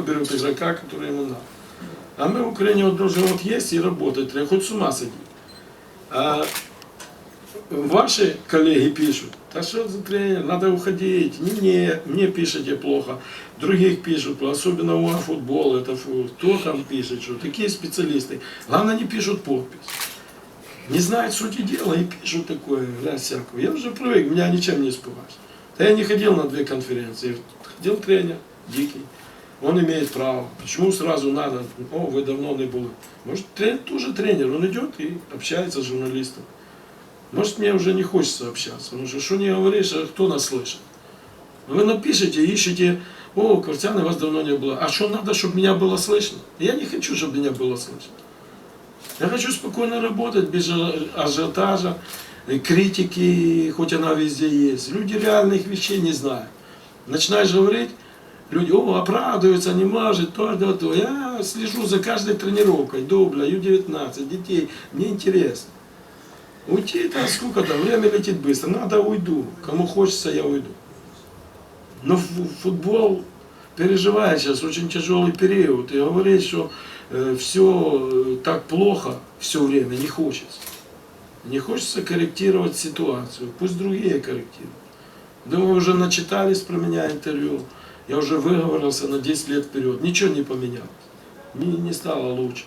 берут игрока, который ему надо. А мы в Украине вот должны вот есть и работать, тренер, хоть с ума сойти. А ваши коллеги пишут, да что за тренер, надо уходить, не мне, мне пишете плохо, других пишут, особенно у футбол, это фу, кто там пишет, что такие специалисты. Главное, не пишут подпись. Не знают сути дела и пишут такое, да, всякое. Я уже привык, меня ничем не испугаешь. Да я не ходил на две конференции, ходил тренер, дикий. Он имеет право. Почему сразу надо? О, вы давно не были. Может, тренер тоже тренер, он идет и общается с журналистом. Может, мне уже не хочется общаться, потому что что не говоришь, а кто нас слышит? Вы напишите, ищете, о, Квартяны, вас давно не было. А что надо, чтобы меня было слышно? Я не хочу, чтобы меня было слышно. Я хочу спокойно работать, без ажи- ажиотажа, э, критики, хоть она везде есть. Люди реальных вещей не знают. Начинаешь говорить, люди, о, оправдываются, не может, то, то, то. Я слежу за каждой тренировкой, дубля, Ю-19, детей, мне интересно. Уйти, это сколько там, время летит быстро, надо уйду. Кому хочется, я уйду. Но фу- футбол переживает сейчас очень тяжелый период. И говорить, что все так плохо все время, не хочется. Не хочется корректировать ситуацию. Пусть другие корректируют. Думаю, уже начитались про меня интервью. Я уже выговорился на 10 лет вперед. Ничего не поменялось. Не, не стало лучше.